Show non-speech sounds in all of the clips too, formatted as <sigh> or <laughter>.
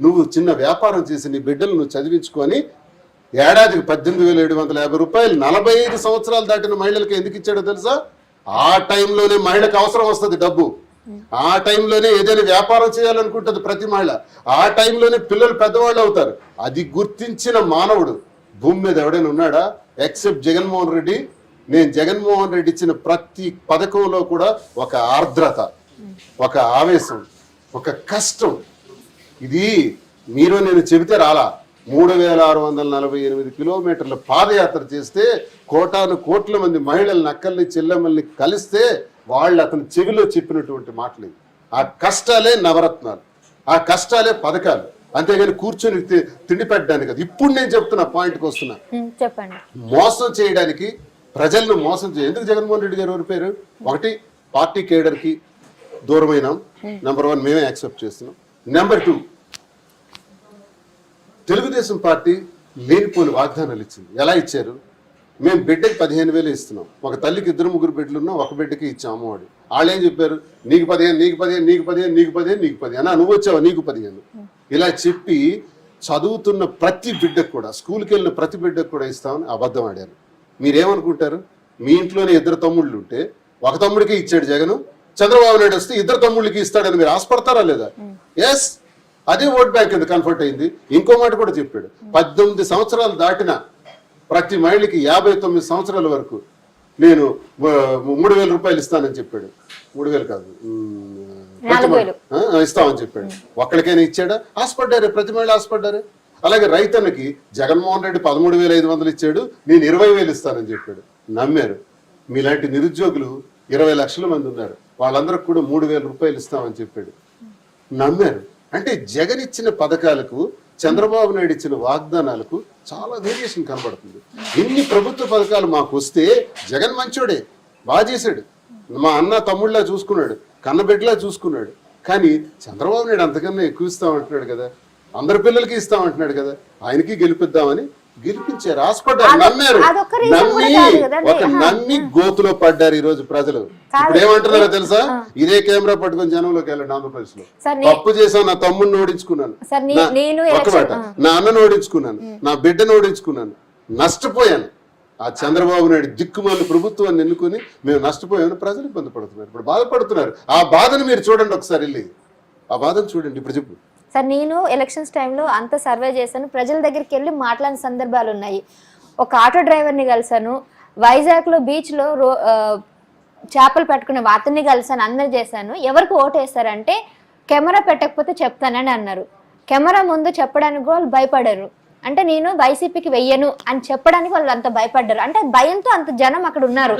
నువ్వు చిన్న వ్యాపారం చేసి నీ బిడ్డలు నువ్వు చదివించుకొని ఏడాదికి పద్దెనిమిది వేల ఏడు వందల యాభై రూపాయలు నలభై ఐదు సంవత్సరాలు దాటిన మహిళలకు ఎందుకు ఇచ్చాడో తెలుసా? ఆ టైంలోనే మహిళకు అవసరం వస్తుంది డబ్బు. ఆ టైంలోనే ఏదైనా వ్యాపారం చేయాలనుకుంటుంది ప్రతి మహిళ. ఆ టైంలోనే పిల్లలు పెద్దవాళ్ళు అవుతారు. అది గుర్తించిన మానవుడు భూమి మీద ఎవడైనా ఉన్నాడా? ఎక్సెప్ట్ జగన్మోహన్ రెడ్డి. నేను జగన్మోహన్ రెడ్డి ఇచ్చిన ప్రతి పథకంలో కూడా ఒక ఆర్ద్రత ఒక ఆవేశం ఒక కష్టం. ఇది మీరు నేను చెబితే రాలా. మూడు వేల ఆరు వందల నలభై ఎనిమిది కిలోమీటర్ల పాదయాత్ర చేస్తే కోటాను కోట్ల మంది మహిళల్ని అక్కల్ని చెల్లెమ్మల్ని కలిస్తే వాళ్ళు అతని చెవిలో చెప్పినటువంటి మాటలు. ఆ కష్టాలే నవరత్నాలు. ఆ కష్టాలే పథకాలు. అంతేగాని కూర్చొని తిండి పెట్టడానికి కాదు. ఇప్పుడు నేను చెప్తున్నా పాయింట్కి వస్తున్నా. చెప్పండి. మోసం చేయడానికి ప్రజలను మోసం చేయ ఎందుకు జగన్మోహన్ రెడ్డి గారు ఎవరి పేరు? ఒకటి పార్టీ కేడర్కి దూరమైన. నెంబర్ వన్ మేమే యాక్సెప్ట్ చేస్తున్నాం. నెంబర్ టూ తెలుగుదేశం పార్టీ లేనిపోని వాగ్దానాలు ఇచ్చింది. ఎలా ఇచ్చారు? మేము బిడ్డకి పదిహేను వేలు ఇస్తున్నాం. ఒక తల్లికి ఇద్దరు ముగ్గురు బిడ్డలు ఉన్నా ఒక బిడ్డకి ఇచ్చాము వాడు వాళ్ళు ఏం చెప్పారు? నీకు పదిహేను నీకు పదిహేను నీకు పదిహేను నీకు పదిహేను నీకు పదిహేను. అని నువ్వు వచ్చావు? నీకు పదిహేను. ఇలా చెప్పి చదువుతున్న ప్రతి బిడ్డకు కూడా స్కూల్కి వెళ్ళిన ప్రతి బిడ్డకు కూడా ఇస్తామని అబద్ధం ఆడారు. మీరేమనుకుంటారు? మీ ఇంట్లోనే ఇద్దరు తమ్ముళ్ళు ఉంటే ఒక తమ్ముడికి ఇచ్చాడు జగన్ చంద్రబాబు నాయుడు వస్తే ఇద్దరు తమ్ముళ్ళకి ఇస్తాడని మీరు ఆశపడతారా లేదా? ఎస్ అదే ఓట్ బ్యాంక్ కింద కన్ఫర్ట్ అయింది. ఇంకో మాట కూడా చెప్పాడు. పద్దెనిమిది సంవత్సరాలు దాటిన ప్రతి మహిళకి యాభై తొమ్మిది సంవత్సరాల వరకు నేను మూడు వేల రూపాయలు ఇస్తానని చెప్పాడు. మూడు వేలు కాదు. ఇస్తామని చెప్పాడు. ఒక్కడికైనా ఇచ్చాడా? ఆశపడ్డారే. ప్రతి మహిళ ఆశపడ్డారే. అలాగే రైతన్నకి జగన్మోహన్ రెడ్డి పదమూడు వేల ఐదు వందలు ఇచ్చాడు. నేను ఇరవై వేలు ఇస్తానని చెప్పాడు. నమ్మారు. మీలాంటి నిరుద్యోగులు ఇరవై లక్షల మంది ఉన్నారు. వాళ్ళందరికి కూడా మూడు వేల రూపాయలు ఇస్తామని చెప్పాడు. నమ్మారు. అంటే జగన్ ఇచ్చిన పథకాలకు చంద్రబాబు నాయుడు ఇచ్చిన వాగ్దానాలకు చాలా వేరియేషన్ కనబడుతుంది. ఇన్ని ప్రభుత్వ పథకాలు మాకు వస్తే జగన్ మంచోడే బాగా చేశాడు. మా అన్న తమ్ముళ్ళలా చూసుకున్నాడు కన్నబిడ్డలా చూసుకున్నాడు. కానీ చంద్రబాబు నాయుడు అంతకన్నా ఎక్కువ ఇస్తామంటున్నాడు కదా. అందరి పిల్లలకి ఇస్తామంటున్నాడు కదా. ఆయనకి గెలిపిద్దామని నమ్మారు. reason కూడా నమ్మి. ఒక నమ్మి గోతులో పడ్డారు ఈ రోజు ప్రజలు. ఇప్పుడు ఏమంటున్నారో తెలుసా? ఇదే కెమెరా పట్టుకొని జనంలోకి వెళ్ళండి ఆంధ్రప్రదేశ్లో తప్పు చేశాను నా తమ్ముడిని ఓడించుకున్నాను. ఎలక్షన్- మాట. నా అన్నను ఓడించుకున్నాను. నా బిడ్డను ఓడించుకున్నాను. నష్టపోయాను. ఆ చంద్రబాబు నాయుడు దిక్కుమాలిన ప్రభుత్వాన్ని ఎన్నుకొని మేము నష్టపోయామని ప్రజలు ఇబ్బంది పడుతున్నారు. ఇప్పుడు బాధపడుతున్నారు. ఆ బాధను మీరు చూడండి ఒకసారి వెళ్ళి. ఆ బాధను చూడండి. ఇప్పుడు చెప్పు. సార్ నేను ఎలక్షన్స్ టైంలో అంత సర్వే చేశాను. ప్రజల దగ్గరికి వెళ్ళి మాట్లాడిన సందర్భాలు ఉన్నాయి. ఒక ఆటో డ్రైవర్ని కలిశాను. వైజాగ్లో బీచ్లో రో చేపలు పట్టుకునే అతన్ని కలిసాను అందరు చేశాను. ఎవరికి ఓటు వేస్తారంటే కెమెరా పెట్టకపోతే చెప్తానని అన్నారు. కెమెరా ముందు చెప్పడానికి కూడా వాళ్ళు భయపడరు. అంటే నేను వైసీపీకి వెయ్యను అని చెప్పడానికి వాళ్ళు అంత భయపడ్డారు అంటే భయంతో అంత జనం అక్కడ ఉన్నారు.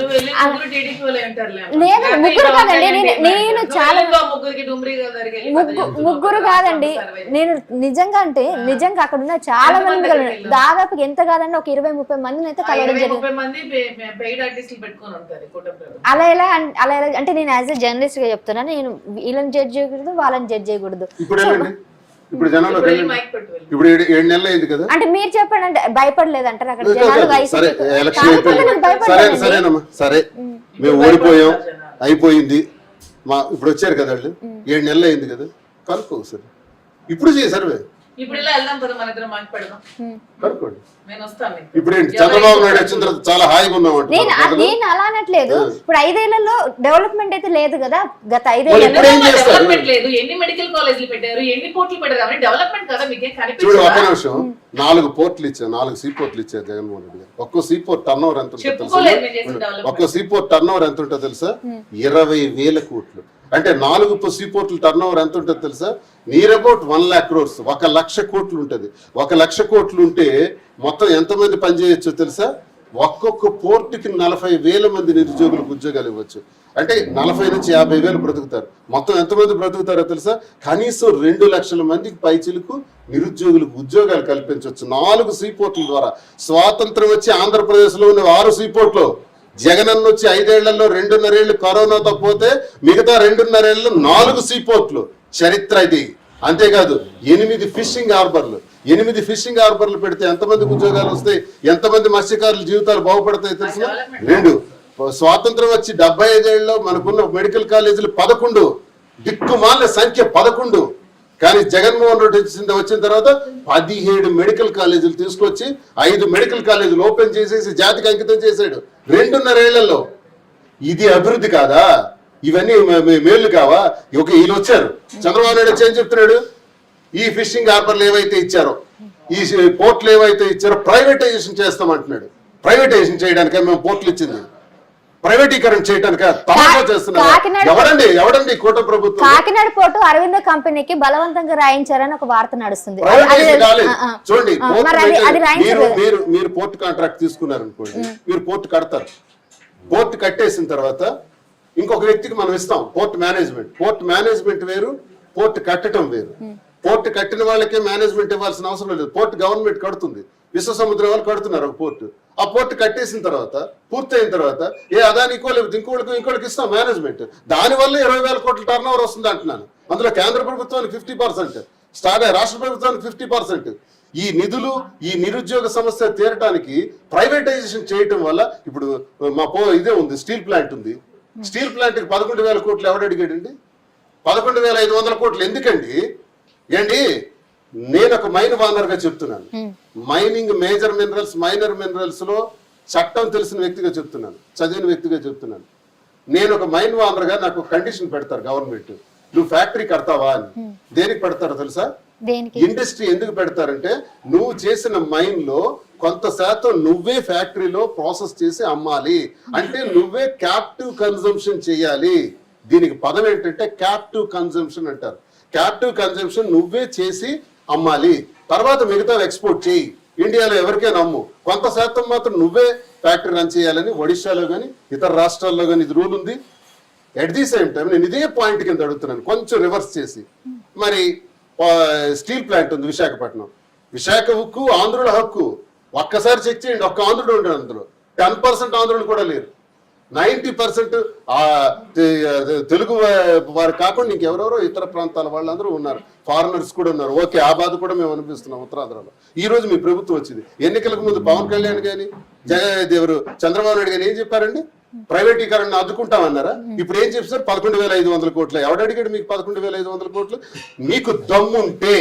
లేదు, ముగ్గురు కాదండి, నేను- చాలా-. ముగ్గురు కాదండి. నేను నిజంగా అంటే నిజంగా అక్కడ ఉన్న చాలా మంది? దాదాపు ఎంత కాదండి ఒక ఇరవై ముప్పై మందిని అయితే కలవడం జరిగింది ముప్పై మంది పెయిడ్ ఆర్టిస్టులు పెట్టుకొని ఉంటారు కూటమిలో అలా ఎలా అలా ఎలా అంటే నేను యాజ్ ఎ జర్నలిస్ట్గా చెప్తున్నాను నేను వీళ్ళని జడ్జ్ చేయకూడదు వాళ్ళని జడ్జ్ చేయకూడదు ఇప్పుడు వెళ్ళండి ఇప్పుడు ఏడు నెలలు అయింది కదా. అంటే మీరు చెప్పండి అంటే భయపడలేదు అంటారు అక్కడ జనాలు. సరే ఎలక్షన్ అయిపోయింది. సరే. సరేనమ్మా సరే. మేము ఓడిపోయాం అయిపోయింది. మా ఇప్పుడు వచ్చారు కదా వాళ్ళు. ఏడు నెలలు అయింది కదా. కనుక్కో సరే ఇప్పుడు చేయి సర్వే ఇప్పుడు ఇలా వెళ్దాం కదా మన ఇద్దరం మైక్ పెడదాం. కనుక్కోండి నేను వస్తాను ఇప్పుడు ఏంటి? చంద్రబాబు నాయుడు వచ్చిన తర్వాత చాలా హాయిగా ఉన్నాం నేను అంటున్నారు నేను అలా అనట్లేదు. ఇప్పుడు ఐదేళ్ళలో డెవలప్మెంట్ అయితే లేదు కదా. గత మరి ఐదేళ్ళలో ఇప్పుడు ఏం చేస్తారు? డెవలప్మెంట్ లేదు. ఎన్ని మెడికల్ కాలేజీలు పెట్టారు? ఎన్ని పోర్టులు పెట్టారు? అవన్నీ డెవలప్మెంట్ కదా మీకేం చూడు ఒక్క కనిపించదా నిమిషం నాలుగు పోర్ట్లు ఇచ్చారు. నాలుగు సీ పోర్ట్లు ఇచ్చారు జగన్మోహన్ రెడ్డి గారు. ఒక్కో సీ పోర్ట్ టర్న్ ఓవర్ ఎంత ఉంటుందో చెప్పుకోలేదు మీరు చేసిన తెలుసా డెవలప్మెంట్. ఒక్కో సీ పోర్ట్ టర్న్ ఓవర్ ఎంత ఉంటుందో తెలుసా? ఇరవై వేల కోట్లు. అంటే నాలుగు సీపోర్టులు టర్న్ ఓవర్ ఎంత ఉంటుందో తెలుసా? Near about one lakh crores ఒక లక్ష కోట్లు ఉంటుంది. ఒక లక్ష కోట్లు ఉంటే మొత్తం ఎంతమంది పనిచేయచ్చో తెలుసా? ఒక్కొక్క పోర్టుకి నలభై వేల మంది నిరుద్యోగులకు ఉద్యోగాలు ఇవ్వచ్చు. అంటే నలభై నుంచి యాభై వేలు బ్రతుకుతారు. మొత్తం ఎంతమంది బ్రతుకుతారో తెలుసా? కనీసం రెండు లక్షల మందికి పైచిలకు నిరుద్యోగులకు ఉద్యోగాలు కల్పించవచ్చు. నాలుగు సీపోర్ట్ల ద్వారా. స్వాతంత్రం వచ్చి ఆంధ్రప్రదేశ్లో ఉన్న ఆరు సీపోర్ట్లు జగనన్న వచ్చి ఐదేళ్ళలో రెండున్నరేళ్ళు కరోనాతో పోతే మిగతా రెండున్నరేళ్ళు నాలుగు సీపోర్ట్లు చరిత్ర ఇది. అంతేకాదు ఎనిమిది ఫిషింగ్ హార్బర్లు. ఎనిమిది ఫిషింగ్ హార్బర్లు పెడితే ఎంతమంది ఉద్యోగాలు వస్తాయి? ఎంతమంది మత్స్యకారుల జీవితాలు బాగుపడతాయి తెలుసు? రెండు. స్వాతంత్రం వచ్చి డెబ్బై ఐదేళ్ళలో మనకున్న మెడికల్ కాలేజీలు పదకొండు. దిక్కుమాల సంఖ్య పదకొండు. కానీ జగన్మోహన్ రెడ్డి వచ్చిన వచ్చిన తర్వాత పదిహేడు మెడికల్ కాలేజీలు తీసుకొచ్చి ఐదు మెడికల్ కాలేజీలు ఓపెన్ చేసేసి జాతికి అంకితం చేశాడు. రెండున్నరేళ్ళలో. ఇది అభివృద్ధి కాదా? ఇవన్నీ మేలు కావా? ఒక వీళ్ళు వచ్చారు చంద్రబాబు నాయుడు వచ్చి ఏం చెప్తున్నాడు? ఈ ఫిషింగ్ హార్బర్లు ఏవైతే ఇచ్చారో ఈ పోర్ట్లు ఏవైతే ఇచ్చారో ప్రైవేటైజేషన్ చేస్తామంటున్నాడు. ప్రైవేటైజేషన్ చేయడానికే మేము పోర్ట్లు ఇచ్చింది. ప్రైవేటీకరణ చేయడానిక తమాషా కా- చేస్తున్నారు. కాకినాడ- ఎవరండి? ఎవరండి కూట ప్రభుత్వం? కాకినాడ పోర్టు అరవింద కంపెనీకి బలవంతంగా రాయించారని ఒక వార్త నడుస్తుంది. చూడండి మరి మీరు మీరు పోర్ట్ కాంట్రాక్ట్ తీసుకున్నారు అనుకోండి మీరు పోర్ట్ కడతారు. పోర్ట్ కట్టేసిన తర్వాత ఇంకొక వ్యక్తికి మనం ఇస్తాం పోర్ట్ మేనేజ్మెంట్. పోర్ట్ మేనేజ్మెంట్ వేరు పోర్ట్ కట్టడం వేరు. పోర్ట్ కట్టిన వాళ్ళకే మేనేజ్మెంట్ ఇవ్వాల్సిన అవసరం లేదు. పోర్ట్ గవర్నమెంట్ కడుతుంది. విశ్వ సముద్రం వాళ్ళు కడుతున్నారు ఒక పోర్ట్. ఆ పోర్ట్ కట్టేసిన తర్వాత పూర్తయిన తర్వాత ఏ అదానికో లేకపోతే ఇంకోటికి ఇంకోటికి ఇస్తాం మేనేజ్మెంట్ దానివల్ల ఇరవై వేల కోట్ల టర్న్ ఓవర్ వస్తుంది అంటున్నాను. అందులో కేంద్ర ప్రభుత్వానికి ఫిఫ్టీ పర్సెంట్ స్టార్ట్ రాష్ట్ర ప్రభుత్వానికి ఫిఫ్టీ పర్సెంట్ ఈ నిధులు ఈ నిరుద్యోగ సమస్య తీరటానికి ప్రైవేటైజేషన్ చేయటం వల్ల ఇప్పుడు మా పో ఇదే ఉంది స్టీల్ ప్లాంట్ ఉంది. స్టీల్ ప్లాంట్కి పదకొండు వేల కోట్లు ఎవడు అడిగాడండి? పదకొండు వేల ఐదు వందల కోట్లు ఎందుకండి? ఏంటి? నేను ఒక మైన్ వానర్గా చెప్తున్నాను మైనింగ్ మేజర్ మినరల్స్ మైనర్ మినరల్స్లో చట్టం తెలిసిన వ్యక్తిగా చెప్తున్నాను. చదివిన వ్యక్తిగా చెప్తున్నాను. నేను ఒక మైన్ వానర్గా నాకు కండిషన్ పెడతారు గవర్నమెంట్ నువ్వు ఫ్యాక్టరీ కడతావా అని. దేనికి పెడతారో తెలుసా? ఇండస్ట్రీ ఎందుకు పెడతారంటే నువ్వు చేసిన మైన్లో కొంత శాతం నువ్వే ఫ్యాక్టరీలో ప్రాసెస్ చేసి అమ్మాలి. అంటే నువ్వే క్యాప్టివ్ కన్జంప్షన్ చేయాలి. దీనికి పదం ఏంటంటే క్యాప్టివ్ కన్జంప్షన్ అంటారు. క్యాప్టివ్ కన్జంప్షన్ నువ్వే చేసి అమ్మాలి. తర్వాత మిగతా ఎక్స్పోర్ట్ చేయి. ఇండియాలో ఎవరికైనా అమ్ము కొంత శాతం మాత్రం నువ్వే ఫ్యాక్టరీ రన్ చేయాలని ఒడిశాలో కానీ ఇతర రాష్ట్రాల్లో కానీ ఇది రూల్ ఉంది. ఎట్ ది సేమ్ టైం నేను ఇదే పాయింట్ కింద అడుగుతున్నాను. కొంచెం రివర్స్ చేసి. మరి స్టీల్ ప్లాంట్ ఉంది విశాఖపట్నం. విశాఖ హక్కు ఆంధ్రుల హక్కు. ఒక్కసారి చెక్ చేయండి. ఒక్క ఆంధ్రుడు ఉండడు అందులో. టెన్ పర్సెంట్ ఆంధ్రులు కూడా లేరు. నైంటీ పర్సెంట్ తెలుగు వారు కాకుండా ఇంకెవరెవరో ఇతర ప్రాంతాల వాళ్ళందరూ ఉన్నారు. ఫారినర్స్ కూడా ఉన్నారు. ఓకే ఆ బాధ కూడా మేము అనిపిస్తున్నాం ఉత్తరాంధ్రలో. ఈ రోజు మీ ప్రభుత్వం వచ్చింది. ఎన్నికలకు ముందు పవన్ కళ్యాణ్ గాని జగదేవరు చంద్రబాబు నాయుడు గాని ఏం చెప్పారండి? ప్రైవేటీకరణ అడ్డుకుంటామన్నారా ఇప్పుడు ఏం చెప్తారు పదకొండు వేల ఐదు వందల కోట్లు. ఎవడు అడిగాడు మీకు పదకొండు వేల ఐదు వందల కోట్లు? మీకు దమ్ముంటే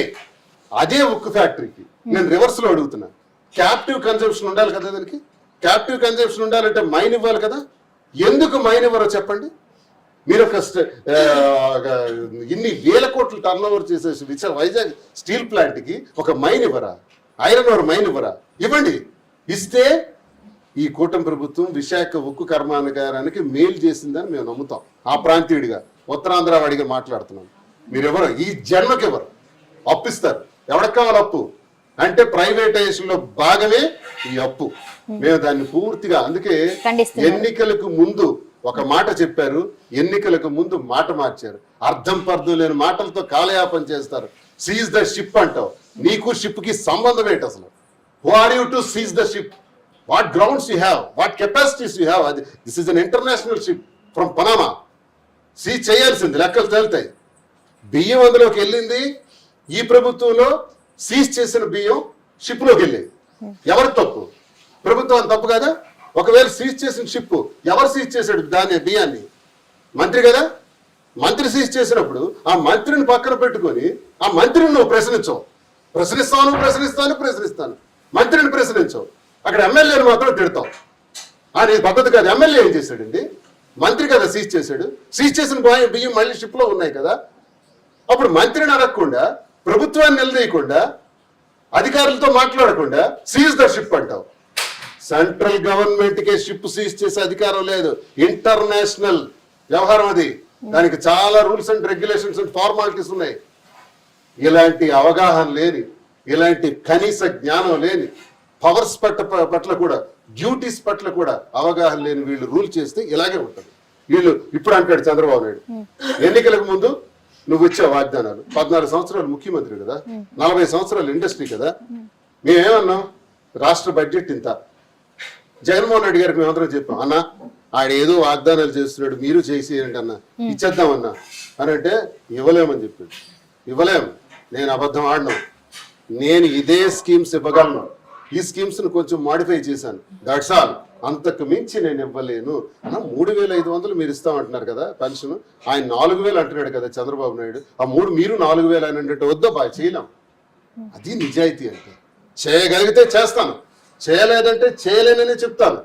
అదే ఉక్కు ఫ్యాక్టరీకి. నేను రివర్స్లో అడుగుతున్నా. క్యాప్టివ్ కన్జంప్షన్ ఉండాలి కదా దానికి? క్యాప్టివ్ కన్జంప్షన్ ఉండాలంటే మైన్ ఇవ్వాలి కదా? ఎందుకు మైన్ చెప్పండి? మీరు ఒక ఇన్ని వేల కోట్లు టర్న్ ఓవర్ చేసేసి విశాఖ వైజాగ్ స్టీల్ ప్లాంట్కి ఒక మైన్ ఇవ్వరా ఐరన్ ఓర్ మైన్ ఇవ్వరా ఇవ్వండి. ఇస్తే ఈ కూటమి ప్రభుత్వం విశాఖ ఉక్కు కర్మానగారానికి మేలు చేసిందని మేము నమ్ముతాం. ఆ ప్రాంతీయుడిగా ఉత్తరాంధ్ర వాడిగా మాట్లాడుతున్నాం. మీరెవరు? ఈ జన్మకి ఎవరు అప్పిస్తారు. ఎవరికి కావాలి అప్పు? అంటే ప్రైవేటైజేషన్లో భాగమే ఈ అప్పు. మేము దాన్ని పూర్తిగా అందుకే. ఎన్నికలకు ముందు ఒక మాట చెప్పారు ఎన్నికలకు ముందు మాట మార్చారు. అర్థం పర్థం లేని మాటలతో కాలయాపన చేస్తారు. సీజ్ ద షిప్ అంటావు. నీకు షిప్కి సంబంధం ఏంటి అసలు? Who are you to seize the ship what grounds you have what capacities you have అది this is an international ship from Panama seize చేయాల్సింది లెక్కలు తేలుతాయి. బియ్యం అందులోకి వెళ్ళింది. ఈ ప్రభుత్వంలో సీజ్ చేసిన బియ్యం షిప్లోకి వెళ్ళింది. ఎవరి తప్పు? ప్రభుత్వం తప్పు కదా? ఒకవేళ సీజ్ చేసిన షిప్ ఎవరు సీజ్ చేశాడు? దాని బియ్యాన్ని? మంత్రి కదా? మంత్రి సీజ్ చేసినప్పుడు ఆ మంత్రిని పక్కన పెట్టుకొని ఆ మంత్రిని నువ్వు ప్రశ్నించవు. ప్రశ్నిస్తాను ప్రశ్నిస్తాను ప్రశ్నిస్తాను. మంత్రిని ప్రశ్నించవు. అక్కడ ఎమ్మెల్యేని మాత్రం తిడతావు. ఆ పద్ధతి కాదు. ఎమ్మెల్యే ఏం చేశాడండి? మంత్రి కదా సీజ్ చేశాడు. సీజ్ చేసిన బియ్యం- బియ్యం మళ్ళీ షిప్లో ఉన్నాయి కదా. అప్పుడు మంత్రిని అడగకుండా ప్రభుత్వాన్ని నిలదీయకుండా అధికారులతో మాట్లాడకుండా సీజ్ ద షిప్ అంటావు. సెంట్రల్ గవర్నమెంట్ కే షిప్ సీజ్ చేసే అధికారం లేదు. ఇంటర్నేషనల్ వ్యవహారం అది. దానికి చాలా rules and regulations and formalities ఉన్నాయి. ఇలాంటి అవగాహన లేని ఇలాంటి కనీస జ్ఞానం లేని పవర్స్ పట్ల పట్ల కూడా డ్యూటీస్ పట్ల కూడా అవగాహన లేని వీళ్ళు రూల్ చేస్తే ఇలాగే ఉంటుంది. వీళ్ళు ఇప్పుడు అంటాడు చంద్రబాబు నాయుడు. ఎన్నికలకు ముందు నువ్వు ఇచ్చే వాగ్దానాలు. పద్నాలుగు సంవత్సరాలు ముఖ్యమంత్రి కదా. నలభై సంవత్సరాలు ఇండస్ట్రీ కదా. మేమేమన్నాం? రాష్ట్ర బడ్జెట్ ఇంత. జగన్మోహన్ రెడ్డి గారికి మేమందరం చెప్పాం అన్న ఆయన ఏదో వాగ్దానాలు చేస్తున్నాడు మీరు చేసేయండి అన్న? ఇచ్చేద్దాం అన్న. అని అంటే ఇవ్వలేమని చెప్పాడు. ఇవ్వలేం. నేను అబద్ధం ఆడను. నేను ఇదే స్కీమ్స్ ఇవ్వగలను. ఈ స్కీమ్స్ను కొంచెం మాడిఫై చేశాను. That's all. అంతకు మించి నేను ఇవ్వలేను మూడు వేల ఐదు వందలు మీరు ఇస్తామంటున్నారు కదా పెన్షన్ ఆయన నాలుగు వేలు అంటున్నాడు కదా చంద్రబాబు నాయుడు. ఆ మూడు మీరు నాలుగు వేలు అని అంటే వద్దా బాగా చేయలేం. అది నిజాయితీ అంటే. చేయగలిగితే చేస్తాను. చేయలేదంటే చేయలేనని చెప్తాను.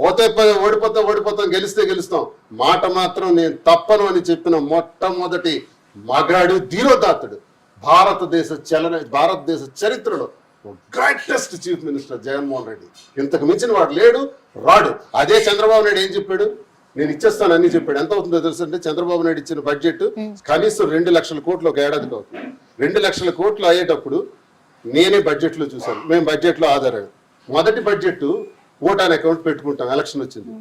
పోతే పో- ఓడిపోతా ఓడిపోతాం గెలిస్తే గెలుస్తాం. మాట మాత్రం నేను తప్పను అని చెప్పిన మొట్టమొదటి మగాడు ధీరోదాత్తుడు. భారతదేశ చలన భారతదేశ చరిత్రలో greatest chief minister Jaganmohan Reddy ఇంతకు మించిన వాడు లేడు రాడు. అదే చంద్రబాబు నాయుడు ఏం చెప్పాడు? నేను ఇచ్చేస్తాను అన్ని చెప్పాడు. ఎంత అవుతుందో తెలుసు అంటే చంద్రబాబు నాయుడు ఇచ్చిన బడ్జెట్ కనీసం రెండు లక్షల కోట్లు ఒక ఏడాదికి అవుతుంది. రెండు లక్షల కోట్లు అయ్యేటప్పుడు నేనే బడ్జెట్లో చూశాను. మేము బడ్జెట్లో ఆధారం మొదటి బడ్జెట్ ఓటాన్ అకౌంట్ పెట్టుకుంటాం. ఎలక్షన్ వచ్చింది.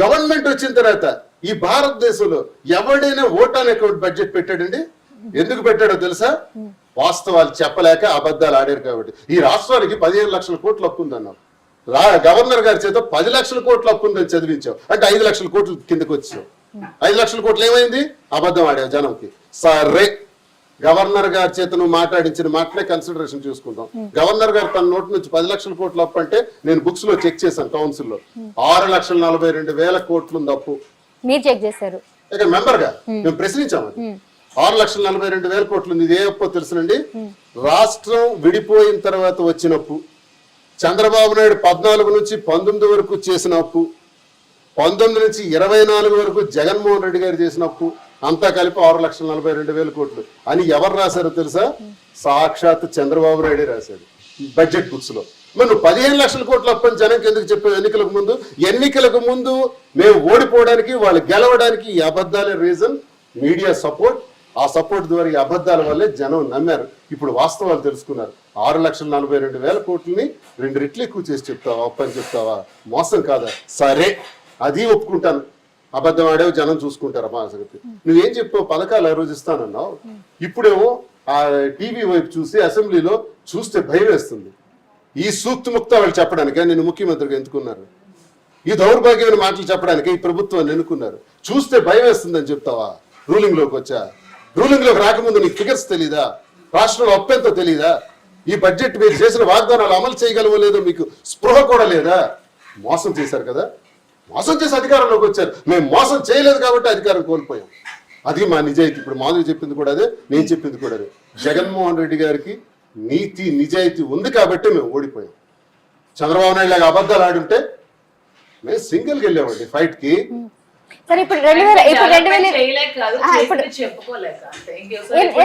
గవర్నమెంట్ వచ్చిన తర్వాత ఈ భారతదేశంలో ఎవడైనా ఓటాన్ అకౌంట్ బడ్జెట్ పెట్టాడండి? ఎందుకు పెట్టాడో తెలుసా? వాస్తవాలు చెప్పలేక అబద్ధాలు ఆడారు కాబట్టి. ఈ రాష్ట్రానికి పదిహేను లక్షల కోట్లు అప్పు రా గవర్నర్ గారి చేత పది లక్షల కోట్లు అప్పు ఉందని చదివించావు. అంటే ఐదు లక్షల కోట్లు కిందకు వచ్చావు ఐదు లక్షల కోట్లు ఏమైంది? అబద్ధం ఆడావు జనంకి. సరే గవర్నర్ గారి చేత నువ్వు మాట్లాడించిన మాటలే కన్సిడరేషన్ చూసుకుంటాం గవర్నర్ గారు తన నోటి నుంచి పది లక్షల కోట్ల అప్పు అంటే నేను బుక్స్లో చెక్ చేశాను కౌన్సిల్లో ఆరు లక్షల నలభై రెండు వేల కోట్లు ఉంది అప్పు. మీరు చెక్ చేశారు. ఇక మెంబర్గా మేము ప్రశ్నించాం అది. ఆరు లక్షల నలభై రెండు వేల కోట్లు. ఉంది ఇది ఏ అప్పు తెలుసునండి? రాష్ట్రం విడిపోయిన తర్వాత వచ్చిన అప్పు. చంద్రబాబు నాయుడు పద్నాలుగు నుంచి పంతొమ్మిది వరకు చేసిన అప్పు. పంతొమ్మిది నుంచి ఇరవై నాలుగు వరకు జగన్మోహన్ రెడ్డి గారు చేసిన అప్పు. అంతా కలిపి ఆరు లక్షల నలభై రెండు వేల కోట్లు. అని ఎవరు రాశారో తెలుసా? సాక్షాత్ చంద్రబాబు నాయుడే రాశాడు బడ్జెట్ బుక్స్లో. మరి నువ్వు పదిహేను లక్షల కోట్ల అప్పని జనంకి ఎందుకు చెప్పావు? ఎన్నికలకు ముందు. ఎన్నికలకు ముందు మేము ఓడిపోవడానికి వాళ్ళు గెలవడానికి ఈ అబద్ధాలే రీజన్ మీడియా సపోర్ట్ ఆ సపోర్ట్ ద్వారా ఈ అబద్ధాల వల్లే జనం నమ్మారు. ఇప్పుడు వాస్తవాలు తెలుసుకున్నారు. ఆరు లక్షల నలభై రెండు వేల కోట్లని రెండు రెట్లు ఎక్కువ చేసి చెప్తావా అప్పు అని చెప్తావా? మోసం కాదా? సరే అది ఒప్పుకుంటాను. అబద్ధం ఆడేవి జనం చూసుకుంటారు మా సంగతి. నువ్వేం చెప్పావు? పథకాలు ఆ రోజు ఇస్తానన్నావు. ఇప్పుడేమో ఆ టీవీ వైపు చూసి అసెంబ్లీలో చూస్తే భయం వేస్తుంది. ఈ సూక్తి ముక్త వాళ్ళు చెప్పడానికి నేను ముఖ్యమంత్రిగా ఎందుకున్నారు? ఈ దౌర్భాగ్యమైన మాటలు చెప్పడానికి ఈ ప్రభుత్వాన్ని ఎన్నుకున్నారు? చూస్తే భయం వేస్తుందని చెప్తావా? రూలింగ్లోకి వచ్చా? రూలింగ్లోకి రాకముందు నీకు ఫిగర్స్ తెలీదా? రాష్ట్రంలో అప్పెంతో తెలీదా? ఈ బడ్జెట్ మీరు చేసిన వాగ్దానాలు అమలు చేయగలవో లేదో మీకు స్పృహ కూడా లేదా? మోసం చేశారు కదా? మోసం చేసి అధికారంలోకి వచ్చారు. మేము మోసం చేయలేదు కాబట్టి అధికారం కోల్పోయాం. అది మా నిజాయితీ. ఇప్పుడు మాధురి చెప్పింది కూడా అదే నేను చెప్పింది కూడా అదే. జగన్మోహన్ రెడ్డి గారికి నీతి నిజాయితీ ఉంది కాబట్టి మేము ఓడిపోయాం. చంద్రబాబు నాయుడు లాగా అబద్ధాలు ఆడుంటే మేము సింగిల్కి వెళ్ళామండి ఫైట్కి. సరే ఇప్పుడు రెండు వేల ఇప్పుడు రెండు వేల కాదు ఇప్పుడు- చెప్పుకోలేక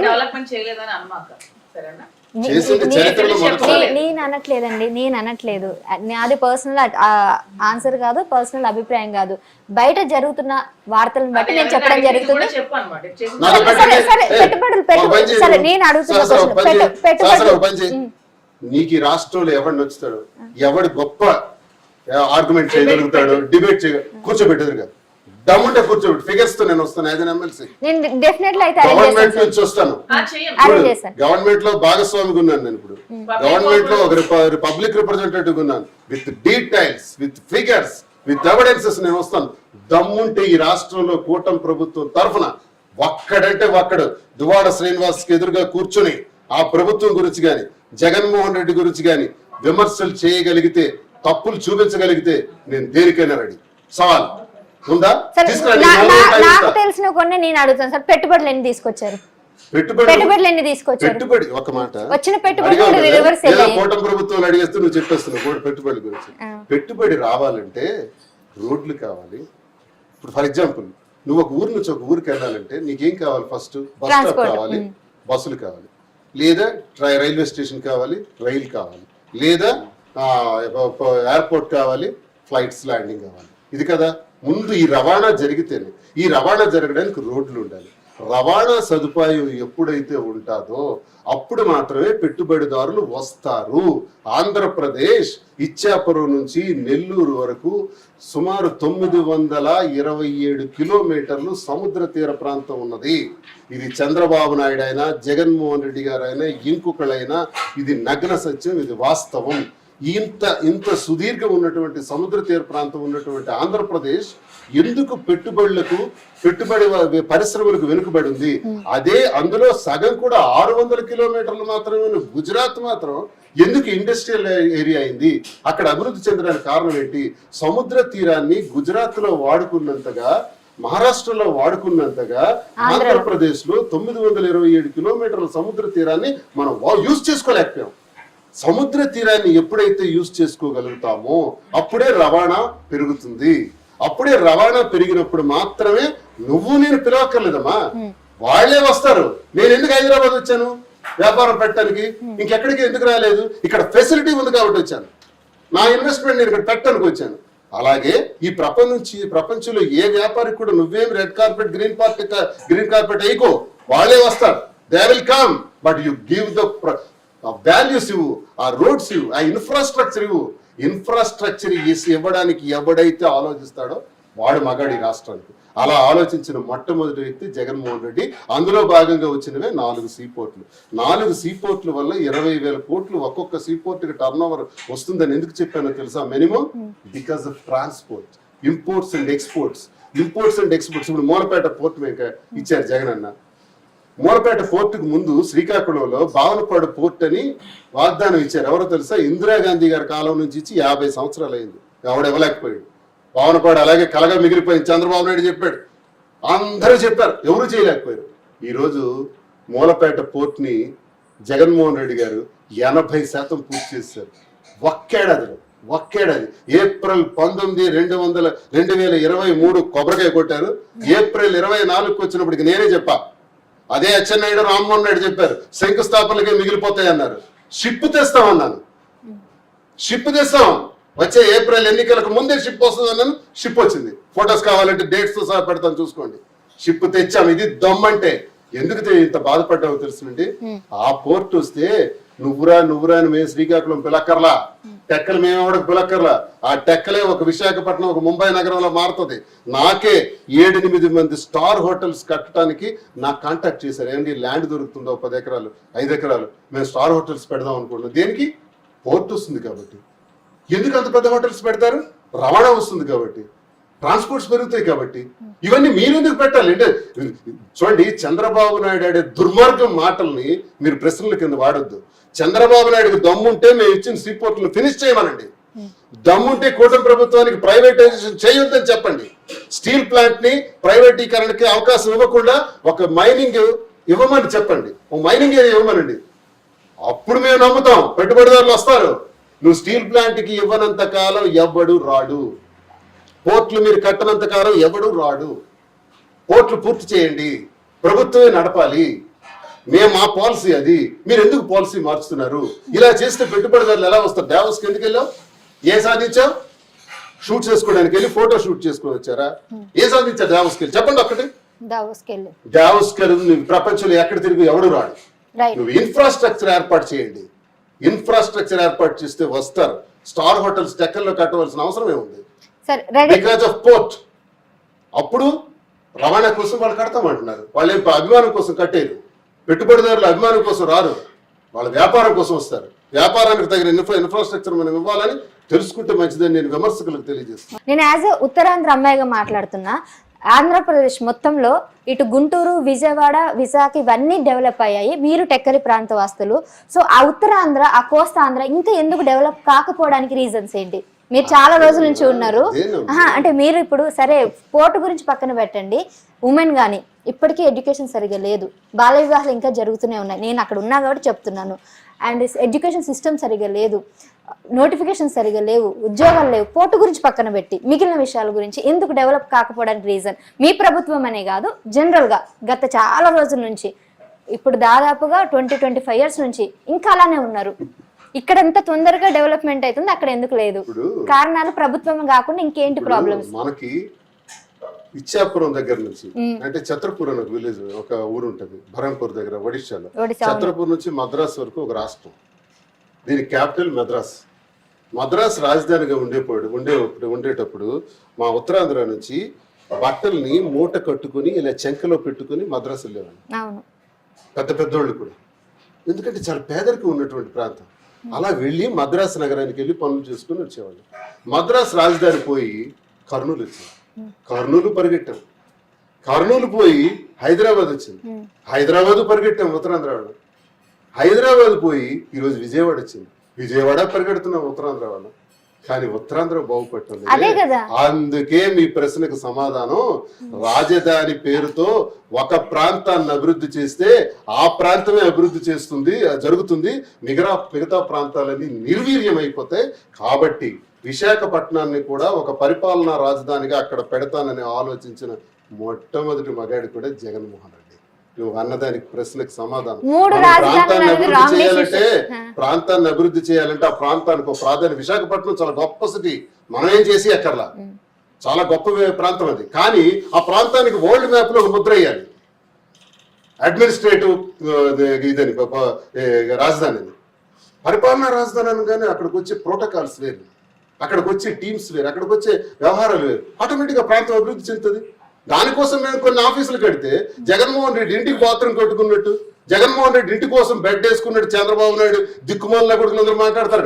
డెవలప్మెంట్ చేయలేదని సరేనా? నేను అనట్లేదండి నేను అనట్లేదు. నాది పర్సనల్ ఆన్సర్ కాదు పర్సనల్ అభిప్రాయం కాదు. బయట జరుగుతున్న వార్తలను బట్టి నేను చెప్పడం జరుగుతుంది. సరే, పెట్టుబడులు, చేయి. సరే. నేను అడుగుతున్న. పెట్టు- చేయి. నీకు ఈ రాష్ట్రంలో ఎవడు నచ్చుతాడు? ఎవడు గొప్ప ఆర్గ్యుమెంట్ చేయగలుగుతాడు? డిబేట్ చేయ కూర్చోబెట్టదురుగా దమ్ముంటే కూర్చోబెట్టి. ఫిగర్స్తో నేను వస్తాను యాజ్ ఎమ్మెల్సీ గవర్నమెంట్ చేస్తాను. నుంచి వస్తాను గవర్నమెంట్లో భాగస్వామిగా ఉన్నాను నేను ఇప్పుడు. గవర్నమెంట్లో ఒక పబ్లిక్ రిప్రజెంటేటివ్ ఉన్నాను. With details with figures with evidences నేను వస్తాను. దమ్ముంటే ఈ రాష్ట్రంలో కూటమి ప్రభుత్వం తరఫున ఒక్కడంటే ఒక్కడు దువాడ శ్రీనివాస్కి ఎదురుగా కూర్చుని ఆ ప్రభుత్వం గురించి గాని జగన్మోహన్ రెడ్డి గురించి గాని విమర్శలు చేయగలిగితే తప్పులు చూపించగలిగితే నేను దేనికైనా రెడీ. సవాల్ ఉందా? నాకు. తెలిసిన కొన్ని నేను అడుగుతాను సార్. పెట్టుబడులు ఎన్ని తీసుకొచ్చారు? పెట్టుబడులు? ఎన్ని తీసుకొచ్చారు? పెట్టుబడి ఒక మాట. వచ్చిన పెట్టుబడి. కూటమి ప్రభుత్వాలు అడిగేస్తే నువ్వు చెప్పేస్తున్నావు కూడా పెట్టుబడి గురించి. పెట్టుబడి రావాలంటే రోడ్లు కావాలి. ఇప్పుడు ఫర్ ఎగ్జాంపుల్ నువ్వు ఒక ఊరు నుంచి ఒక ఊరికి వెళ్ళాలంటే నీకేం కావాలి ఫస్ట్? Bus stop. కావాలి బస్సులు కావాలి. లేదా రైల్వే స్టేషన్ కావాలి రైలు కావాలి. లేదా ఎయిర్పోర్ట్ కావాలి ఫ్లైట్స్ ల్యాండింగ్ కావాలి. ఇది కదా? ముందు ఈ రవాణా జరిగితేనే ఈ రవాణా జరగడానికి రోడ్లు ఉండాలి. రవాణా సదుపాయం ఎప్పుడైతే ఉంటుందో అప్పుడు మాత్రమే పెట్టుబడిదారులు వస్తారు. ఆంధ్రప్రదేశ్ ఇచ్చాపురం నుంచి నెల్లూరు వరకు సుమారు తొమ్మిది వందల ఇరవై ఏడు కిలోమీటర్లు సముద్ర తీర ప్రాంతం ఉన్నది. ఇది చంద్రబాబు నాయుడు అయినా జగన్మోహన్ రెడ్డి గారు అయినా ఇంకొకళ్ళైనా ఇది నగ్న సత్యం ఇది వాస్తవం. ఇంత ఇంత సుదీర్ఘ ఉన్నటువంటి సముద్ర తీర ప్రాంతం ఉన్నటువంటి ఆంధ్రప్రదేశ్ ఎందుకు పెట్టుబడులకు పెట్టుబడి పరిశ్రమలకు వెనుకబడి ఉంది? అదే అందులో సగం కూడా ఆరు వందల కిలోమీటర్లు మాత్రమే గుజరాత్ మాత్రం ఎందుకు ఇండస్ట్రియల్ ఏరియా అయింది? అక్కడ అభివృద్ధి చెందడానికి కారణం ఏంటి? సముద్ర తీరాన్ని గుజరాత్లో వాడుకున్నంతగా మహారాష్ట్రలో వాడుకున్నంతగా ఆంధ్రప్రదేశ్లో తొమ్మిది వందల ఇరవై ఏడు కిలోమీటర్ల సముద్ర తీరాన్ని మనం యూజ్ చేసుకోలేకపోయాం. సముద్ర తీరాన్ని ఎప్పుడైతే యూజ్ చేసుకోగలుగుతామో అప్పుడే రవాణా పెరుగుతుంది. అప్పుడే రవాణా పెరిగినప్పుడు మాత్రమే నువ్వు నేను పిలవక్కర్లేదమ్మా. వాళ్ళే వస్తారు. నేను ఎందుకు హైదరాబాద్ వచ్చాను? వ్యాపారం పెట్టడానికి. ఇంకెక్కడికి ఎందుకు రాలేదు? ఇక్కడ ఫెసిలిటీ ఉంది కాబట్టి వచ్చాను. నా ఇన్వెస్ట్మెంట్ నేను ఇక్కడ పెట్టడానికి వచ్చాను. అలాగే ఈ ప్రపంచం ప్రపంచంలో ఏ వ్యాపారికి కూడా నువ్వేం red carpet green carpet green carpet వేయకో. వాళ్ళే వస్తారు. They will come but you give the ఆ వాల్యూస్ ఇవ్వు ఆ రోడ్స్ ఇవ్వు ఆ ఇన్ఫ్రాస్ట్రక్చర్ ఇవ్వు. ఇన్ఫ్రాస్ట్రక్చర్ ఇవ్వడానికి ఎవడైతే ఆలోచిస్తాడో వాడు మగాడి రాష్ట్రానికి. అలా ఆలోచించిన మొట్టమొదటి వ్యక్తి జగన్మోహన్ రెడ్డి. అందులో భాగంగా వచ్చినవే నాలుగు సీపోర్ట్లు నాలుగు సీపోర్ట్ల వల్ల ఇరవై వేల కోట్లు ఒక్కొక్క సీపోర్ట్కి టర్న్ ఓవర్ వస్తుందని ఎందుకు చెప్పానో తెలుసా? Minimum because of transport imports and exports imports and exports ఇప్పుడు మూలపేట పోర్ట్ మేక ఇచ్చారు జగన్ అన్న మూలపేట పోర్టుకు ముందు శ్రీకాకుళంలో బావనపాడు పోర్ట్ అని వాగ్దానం ఇచ్చారు. ఎవరో తెలుసా? ఇందిరాగాంధీ గారి కాలం నుంచి ఇచ్చి యాభై సంవత్సరాలు అయింది. ఎవడు ఇవ్వలేకపోయాడు. బావనపాడు అలాగే కలగా మిగిలిపోయింది. చంద్రబాబు నాయుడు చెప్పాడు. అందరూ చెప్పారు. ఎవరు చేయలేకపోయారు. ఈరోజు మూలపేట పోర్ట్ని జగన్మోహన్ రెడ్డి గారు ఎనభై శాతం పూర్తి చేశారు. ఒక్కేడాదిలో ఒక్కేడాది. ఏప్రిల్ పంతొమ్మిది రెండు వందల రెండు వేల ఇరవై మూడు కొబ్బరికాయ కొట్టారు. ఏప్రిల్ ఇరవై నాలుగుకి వచ్చినప్పటికి నేనే చెప్పా. అదే అచ్చెన్నాయుడు రామ్మోహన్ నాయుడు చెప్పారు శంకుస్థాపనలకే మిగిలిపోతాయి అన్నారు షిప్ తెస్తామన్నాను. షిప్ తెస్తాం. వచ్చే ఏప్రిల్ ఎన్నికలకు ముందే షిప్ వస్తుంది అన్నాను షిప్ వచ్చింది. ఫొటోస్ కావాలంటే డేట్స్తో సహా పెడతాను చూసుకోండి. షిప్ తెచ్చాం ఇది దమ్మంటే ఎందుకు ఇంత బాధపడ్డావో తెలుసునండి? ఆ పోర్ట్ వస్తే నువ్వురా నువ్వురా అని మేము శ్రీకాకుళం పిలక్కర్లా. టెక్కలు మేము ఎవరికి పిలక్కర్లా ఆ టెక్కలే ఒక విశాఖపట్నం ఒక ముంబై నగరంలో మారుతుంది. నాకే ఏడెనిమిది మంది స్టార్ హోటల్స్ కట్టడానికి నాకు కాంటాక్ట్ చేశారు. ఏమండి ల్యాండ్ దొరుకుతుందో పది ఎకరాలు ఐదు ఎకరాలు? మేము స్టార్ హోటల్స్ పెడదాం అనుకుంటున్నాం. దేనికి? పోర్ట్ వస్తుంది కాబట్టి. ఎందుకు అంత పెద్ద హోటల్స్ పెడతారు? రవాణా వస్తుంది కాబట్టి. ట్రాన్స్పోర్ట్స్ పెరుగుతాయి కాబట్టి. ఇవన్నీ మీరు ఎందుకు పెట్టాలి? అంటే చూడండి చంద్రబాబు నాయుడు ఆడే దుర్మార్గం మాటల్ని మీరు ప్రశ్నల కింద వాడొద్దు. చంద్రబాబు నాయుడుకి దమ్ముంటే మేము ఇచ్చిన సీపోర్ట్లను ఫినిష్ చేయమనండి. దమ్ముంటే కూటమి ప్రభుత్వానికి ప్రైవేటైజేషన్ చేయొద్దని చెప్పండి. స్టీల్ ప్లాంట్ని ప్రైవేటీకరణకి అవకాశం ఇవ్వకుండా ఒక మైనింగ్ ఇవ్వమని చెప్పండి. ఒక మైనింగ్ ఏరియా ఇవ్వమనండి? అప్పుడు మేము నమ్ముతాం. పెట్టుబడిదారులు వస్తారు. నువ్వు స్టీల్ ప్లాంట్కి ఇవ్వనంత కాలం ఎవ్వడు రాడు. పోర్ట్లు మీరు కట్టనంత కాలం ఎవడు రాడు. పోర్ట్లు పూర్తి చేయండి. ప్రభుత్వమే నడపాలి. మేము మా పాలసీ అది. మీరు ఎందుకు పాలసీ మార్చుతున్నారు? ఇలా చేస్తే పెట్టుబడిదారులు ఎలా వస్తారు? డావస్కి ఎందుకు వెళ్ళావు? ఏ సాధించావు? షూట్ చేసుకోవడానికి వెళ్ళి ఫోటో షూట్ చేసుకొని వచ్చారా? ఏ సాధించారు డావస్కి వెళ్ళి? చెప్పండి ఒక్కటి. డావస్కి వెళ్ళి. ప్రపంచంలో ఎక్కడ తిరిగి ఎవడు రాడు. నువ్వు ఇన్ఫ్రాస్ట్రక్చర్ ఏర్పాటు చేయండి. ఇన్ఫ్రాస్ట్రక్చర్ ఏర్పాటు చేస్తే వస్తారు. స్టార్ హోటల్స్ టెక్కల్లో కట్టవలసిన అవసరం ఏముంది బికాజ్ ఆఫ్ పోర్ట్ అప్పుడు రవాణా కోసం వాళ్ళు కడతామంటున్నారు. వాళ్ళు ఏం అభిమానం కోసం కట్టేరు. పెట్టుబడిదారులు అభిమానం కోసం రారు. వాళ్ళ వ్యాపారం కోసం వస్తారు. వ్యాపారానికి తగిన ఇన్ఫ్రా ఇన్ఫ్రాస్ట్రక్చర్ మనం ఇవ్వాలని తెలుసుకుంటే మంచిదని నేను విమర్శకులకు తెలియజేస్తాను నేను యాజ్ ఉత్తరాంధ్ర అమ్మాయిగా మాట్లాడుతున్నా ఆంధ్రప్రదేశ్ మొత్తంలో ఇటు గుంటూరు విజయవాడ విశాఖ ఇవన్నీ డెవలప్ అయ్యాయి. మీరు టెక్కలి ప్రాంత వాస్తులు సో ఆ ఉత్తరాంధ్ర ఆ కోస్తాంధ్ర ఇంకా ఎందుకు డెవలప్ కాకపోవడానికి రీజన్స్ ఏంటి? మీరు చాలా రోజుల నుంచి ఉన్నారు. అంటే మీరు ఇప్పుడు సరే పోర్టు గురించి పక్కన పెట్టండి. ఉమెన్ కానీ ఇప్పటికీ ఎడ్యుకేషన్ సరిగా లేదు. బాల వివాహాలు ఇంకా జరుగుతూనే ఉన్నాయి. నేను అక్కడ ఉన్నా కాబట్టి చెప్తున్నాను. అండ్ ఎడ్యుకేషన్ సిస్టమ్ సరిగా లేదు. నోటిఫికేషన్ సరిగా లేవు. ఉద్యోగాలు లేవు. పోర్టు గురించి పక్కన పెట్టి మిగిలిన విషయాల గురించి ఎందుకు డెవలప్ కాకపోవడానికి రీజన్? మీ ప్రభుత్వం అనే కాదు జనరల్గా గత చాలా రోజుల నుంచి ఇప్పుడు దాదాపుగా ట్వంటీ ట్వంటీ ఫైవ్ ఇయర్స్ నుంచి ఇంకా అలానే ఉన్నారు. ఇక్కడ ఎంత తొందరగా డెవలప్మెంట్ అవుతుంది అక్కడ ఎందుకు లేదు? కారణాలు ప్రభుత్వం కాకుండా ఇంకేంటి ప్రాబ్లమ్స్ మనకి ఇచ్చాపురం దగ్గర నుంచి అంటే ఛత్రపూర్ అని ఒక విలేజ్ ఒక ఊరు ఉంటుంది భరంపూర్ దగ్గర ఒడిశాలో. ఛత్రపూర్ నుంచి మద్రాస్ వరకు ఒక రాష్ట్రం. దీని క్యాపిటల్ మద్రాస్. మద్రాస్ రాజధానిగా ఉండేపోయాడు ఉండేటప్పుడు ఉండేటప్పుడు మా ఉత్తరాంధ్ర నుంచి బట్టల్ని మూట కట్టుకుని ఇలా చెంకలో పెట్టుకుని మద్రాసు వెళ్ళేవాళ్ళు. పెద్ద పెద్దోళ్ళు కూడా. ఎందుకంటే చాలా పేదరికం ఉన్నటువంటి ప్రాంతం. అలా వెళ్ళి మద్రాసు నగరానికి వెళ్ళి పనులు చేసుకుని వచ్చేవాళ్ళు. మద్రాసు రాజధాని పోయి కర్నూలు వచ్చింది. కర్నూలు పరిగెట్టాం. కర్నూలు పోయి హైదరాబాద్ వచ్చింది. హైదరాబాద్ పరిగెట్టాం ఉత్తరాంధ్ర వాళ్ళు హైదరాబాద్ పోయి ఈరోజు విజయవాడ వచ్చింది. విజయవాడ పరిగెడుతున్నాం ఉత్తరాంధ్ర వాళ్ళు కానీ ఉత్తరాంధ్ర బాగుపట్టలేదు. అందుకే మీ ప్రశ్నకు సమాధానం రాజధాని పేరుతో ఒక ప్రాంతాన్ని అభివృద్ధి చేస్తే ఆ ప్రాంతమే అభివృద్ధి చేస్తుంది జరుగుతుంది. మిగతా మిగతా ప్రాంతాలన్నీ నిర్వీర్యం అయిపోతాయి కాబట్టి విశాఖపట్నాన్ని కూడా ఒక పరిపాలనా రాజధానిగా అక్కడ పెడతానని ఆలోచించిన మొట్టమొదటి మగాడి కూడా జగన్మోహన్ రెడ్డి. నువ్వు అన్నదానికి ప్రశ్నకు సమాధానం. ప్రాంతాన్ని అభివృద్ధి చేయాలంటే. ప్రాంతాన్ని అభివృద్ధి చేయాలంటే ఆ ప్రాంతానికి ఒక ప్రాధాన్యత విశాఖపట్నం చాలా గొప్ప సిటీ. మనం ఏం చేసి అక్కర్లా చాలా గొప్ప ప్రాంతం అది. కానీ ఆ ప్రాంతానికి వరల్డ్ మ్యాప్లో ఒక ముద్ర వేయాలి. అడ్మినిస్ట్రేటివ్ ఇదని రాజధాని. పరిపాలనా రాజధాని అనగానే అక్కడికి వచ్చే ప్రోటోకాల్స్ వేరు. అక్కడికి వచ్చే టీమ్స్ వేరు. అక్కడికి వచ్చే వ్యవహారాలు వేరు. ఆటోమేటిక్గా ప్రాంతం అభివృద్ధి చెందుతుంది. దానికోసం మేము కొన్ని ఆఫీసులు కడితే జగన్మోహన్ రెడ్డి ఇంటికి బాత్రూమ్ కట్టుకున్నట్టు జగన్మోహన్ రెడ్డి ఇంటి కోసం బెడ్ వేసుకున్నట్టు చంద్రబాబు నాయుడు దిక్కుమాల కొడుకులు అందరూ మాట్లాడతారు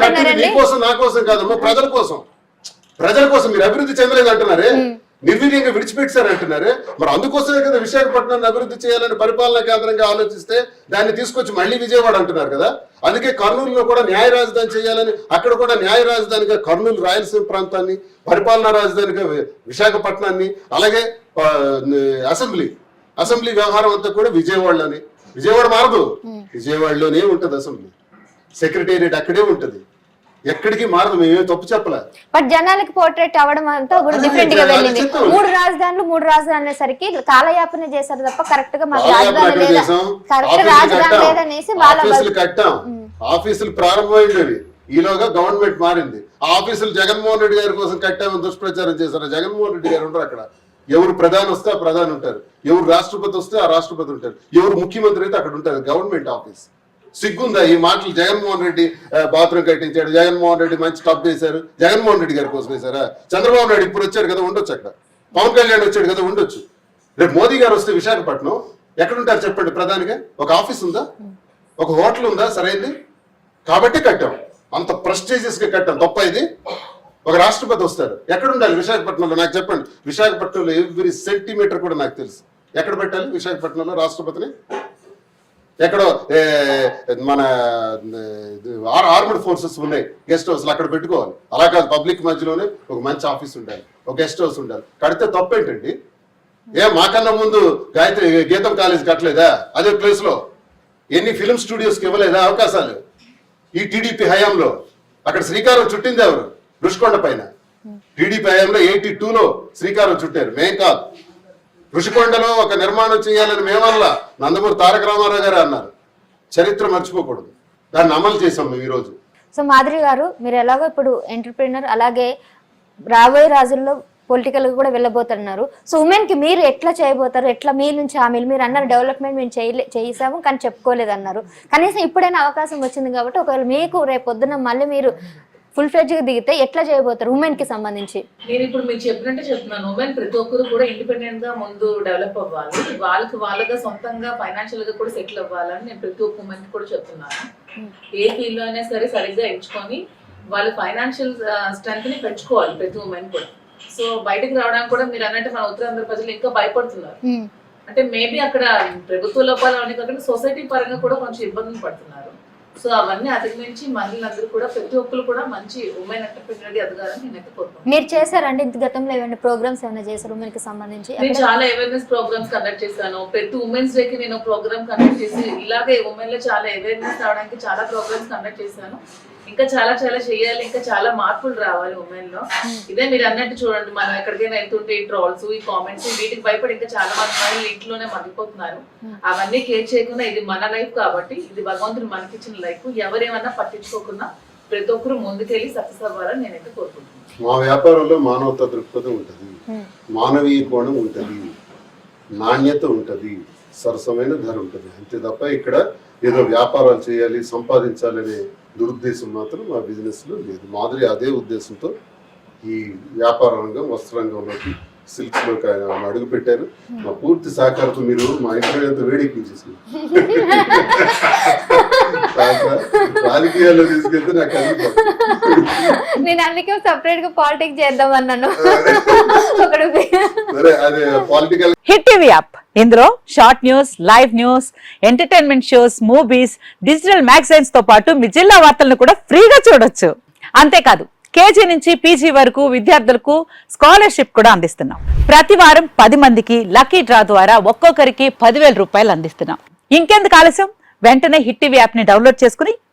కట్టింది మీకోసం నా కోసం కాదమ్మా ప్రజల కోసం. ప్రజల కోసం మీరు అభివృద్ధి చెందలేదు అంటున్నారే. నిర్వీర్యంగా విడిచిపెట్టారు అంటున్నారే మరి అందుకోసమే కదా విశాఖపట్నాన్ని అభివృద్ధి చేయాలని పరిపాలనా కేంద్రంగా ఆలోచిస్తే దాన్ని తీసుకొచ్చి మళ్ళీ విజయవాడ అంటున్నారు కదా. అందుకే కర్నూలులో కూడా న్యాయ రాజధాని చేయాలని అక్కడ కూడా న్యాయ రాజధానిగా కర్నూలు రాయలసీమ ప్రాంతాన్ని పరిపాలనా రాజధానిగా విశాఖపట్నాన్ని అలాగే అసెంబ్లీ అసెంబ్లీ వ్యవహారం అంతా కూడా విజయవాడలోనే. విజయవాడ మారదు. విజయవాడలోనే ఉంటది అసెంబ్లీ. సెక్రటేరియట్ అక్కడే ఉంటది. ఎక్కడికి మారదు మేమేం తప్పు చెప్పలే బట్ జనాలకి పోర్ట్రేట్ అవ్వడం అంతా కూడా డిఫరెంట్గా వెళ్ళింది. మూడు రాజధానులు మూడు రాజధానులు అనేసరికి కాలయాపన చేశారు తప్ప కరెక్ట్గా మాకు రాజధాని లేదా? కరెక్ట్ ఆఫీసులు రాజధాని కట్టాం. లేదనేసి వాళ్ళ ఆఫీసులు కట్టాం. ఆఫీసులు ప్రారంభమైండేవి. ఈలోగా గవర్నమెంట్ మారింది. ఆ ఆఫీసులు జగన్మోహన్ రెడ్డి గారి కోసం కట్టామని దుష్ప్రచారం చేశారు. జగన్మోహన్ రెడ్డి గారు ఉండరు అక్కడ. ఎవరు ప్రధాని వస్తే ఆ ప్రధాని ఉంటారు. ఎవరు రాష్ట్రపతి వస్తే ఆ రాష్ట్రపతి ఉంటారు. ఎవరు ముఖ్యమంత్రి అయితే అక్కడ ఉంటారు. Government office. సిగ్గుందా? ఈ మాటలు జగన్మోహన్ రెడ్డి బాత్రూమ్ కట్టించాడు. జగన్మోహన్ రెడ్డి మంచి టబ్ వేశారు జగన్మోహన్ రెడ్డి గారి కోసం వేశారా? చంద్రబాబు నాయుడు ఇప్పుడు వచ్చారు కదా ఉండొచ్చు అక్కడ. పవన్ కళ్యాణ్ వచ్చాడు కదా ఉండొచ్చు. రేపు మోదీ గారు వస్తే విశాఖపట్నం ఎక్కడుంటారు చెప్పండి ప్రధానిగా? ఒక ఆఫీస్ ఉందా? ఒక హోటల్ ఉందా? సరైంది? కాబట్టి కట్టాం. అంత ప్రెస్టీజియస్గా కట్టాం. తప్ప ఇది. ఒక రాష్ట్రపతి వస్తారు. ఎక్కడ ఉండాలి విశాఖపట్నంలో? నాకు చెప్పండి. విశాఖపట్నంలో ఎవ్రీ సెంటీమీటర్ కూడా నాకు తెలుసు. ఎక్కడ పెట్టాలి విశాఖపట్నంలో రాష్ట్రపతిని? ఎక్కడో ఏ, మన ఆర్మడ్ ఫోర్సెస్ ఉన్నాయి. గెస్ట్ హౌస్లు అక్కడ పెట్టుకోవాలి. అలా కాదు పబ్లిక్ మధ్యలోనే ఒక మంచి ఆఫీస్ ఉండాలి. ఒక గెస్ట్ హౌస్ ఉండాలి. కడితే తప్పేంటండి? ఏ మాకన్నా ముందు గాయత్రి గీతం కాలేజ్ కట్టలేదా? అదే ప్లేస్లో ఎన్ని ఫిల్మ్ స్టూడియోస్కి ఇవ్వలేదా అవకాశాలు? ఈ టీడీపీ హయాంలో. అక్కడ శ్రీకారం చుట్టింది ఎవరు? రుషికొండ పైన. టీడీపీ హయాంలో ఎయిటీ టూలో శ్రీకారం చుట్టారు. మేం కాదు. ఋషికొండలో ఒక నిర్మాణం చేయాలని మేమల్లా నందమూరి తారక రామారావు గారు అన్నారు. చరిత్ర మర్చిపోకూడదు. దాన్ని అమలు చేసాం మేము ఈరోజు. సో మాధురి గారు మీరు ఎలాగో ఇప్పుడు ఎంటర్ప్రినర్ అలాగే రాబోయే రోజుల్లో పొలిటికల్ కూడా వెళ్ళబోతున్నారు. సో ఉమెన్కి మీరు ఎట్లా చేయబోతారు? ఎట్లా మీ నుంచి హామీలు మీరు అన్నారు డెవలప్మెంట్ మేము చేయలే చేసాము కానీ చెప్పుకోలేదు అన్నారు కనీసం ఇప్పుడైనా అవకాశం వచ్చింది కాబట్టి ఒకవేళ మీకు రేపు పొద్దున మళ్ళీ మీరు ఫుల్ ఫ్లెడ్జ్ దిగితే ఎట్లా చేయబోతారు ఉమెన్కి సంబంధించి? నేను ఇప్పుడు మీకు చెప్పినట్టే చెప్తున్నాను. ఉమెన్ ప్రతి ఒక్కరు కూడా ఇండిపెండెంట్గా ముందు డెవలప్ అవ్వాలి. వాళ్ళకి వాళ్ళగా సొంతంగా ఫైనాన్షియల్గా కూడా సెటిల్ అవ్వాలని నేను ప్రతి ఒక్క ఉమెన్ కూడా చెప్తున్నాను. ఏ ఫీల్డ్లో అయినా సరే సరిగ్గా ఎంచుకొని వాళ్ళ ఫైనాన్షియల్ స్ట్రెంత్ని పెంచుకోవాలి ప్రతి ఉమెన్ కూడా. సో బయటకు రావడానికి కూడా మీరు అన్నట్టు మన ఉత్తరాంధ్ర ప్రజలు ఇంకా భయపడుతున్నారు. అంటే మేబీ అక్కడ ప్రభుత్వ లోపాలు అవన్నీ కాకుండా సొసైటీ పరంగా కూడా కొంచెం ఇబ్బందులు పడుతున్నారు. సో అవన్నీ అధిగమించి మహిళలందరూ కూడా ప్రతి ఒక్కరు కూడా మంచి ఉమెన్ ఎంటర్ప్రినర్ ఎదగాలని నేనైతే కోరుకుంటున్నాను. మీరు చేశారండి ఇంత గతంలో ఏమైనా ప్రోగ్రామ్స్ ఏమైనా చేశారు ఉమెన్కి సంబంధించి? నేను చాలా అవేర్నెస్ ప్రోగ్రామ్స్ కండక్ట్ చేశాను. ప్రతి ఉమెన్స్ డే కి నేను ప్రోగ్రామ్ కండక్ట్ చేసి ఇలాగే ఉమెన్లో చాలా అవేర్నెస్ రావడానికి చాలా ప్రోగ్రామ్స్ కండక్ట్ చేశాను. ఇంకా చాలా చాలా చేయాలి ఇంకా చాలా మార్పులు రావాలి ఉమెన్లో ఇదే మీరు అన్నట్టు చూడండి మనం ఎక్కడికైనా వెళ్తుంటే ఈ ట్రాల్స్ ఈ కామెంట్స్ వీటికి భయపడి ఇంకా చాలా మంది మహిళలు ఇంట్లోనే మగ్గిపోతున్నారు. అవన్నీ కేర్ చేయకుండా ఇది మన లైఫ్ కాబట్టి ఇది భగవంతుడు మనకిచ్చిన లైఫ్ ఎవరేమన్నా పట్టించుకోకుండా ప్రతి ఒక్కరు ముందుకెళ్ళి సక్సెస్ అవ్వాలని నేనైతే కోరుకుంటున్నాను. మా వ్యాపారంలో మానవతా దృక్పథం ఉంటుంది. మానవీయ కోణం ఉంటుంది. నాణ్యత ఉంటుంది. సరసమైన ధర ఉంటుంది. అంతే తప్ప ఇక్కడ ఏదో వ్యాపారాలు చేయాలి సంపాదించాలనే దురుద్దేశం మాత్రం మా బిజినెస్లో లేదు. మాదిరి అదే ఉద్దేశంతో ఈ వ్యాపార రంగం వస్త్ర రంగంలోకి సిల్క్స్లోకి ఆయన అడుగు పెట్టారు మా పూర్తి సహకారంతో మీరు మా ఇంటర్వ్యూ అంతా వేడెక్కించేసింది <laughs> రాజకీయాల్లో తీసుకెళ్తే నాకు నేను అందుకే సపరేట్గా పాలిటిక్స్ చేద్దాం అన్నాను. ఒకడు సరే అది పొలిటికల్ హిట్ టీవీ యాప్. ఇందులో short news live news entertainment shows movies digital మ్యాగజైన్స్తో పాటు మీ జిల్లా వార్తలను కూడా ఫ్రీగా చూడొచ్చు. అంతేకాదు కేజీ నుంచి పీజీ వరకు విద్యార్థులకు స్కాలర్షిప్ కూడా అందిస్తున్నాం. ప్రతి వారం పది మందికి లక్కీ డ్రా ద్వారా ఒక్కొక్కరికి పదివేల రూపాయలు అందిస్తున్నాం. ఇంకెందుకు ఆలస్యం? వెంటనే హిట్ టీవీ యాప్ని డౌన్లోడ్ చేసుకుని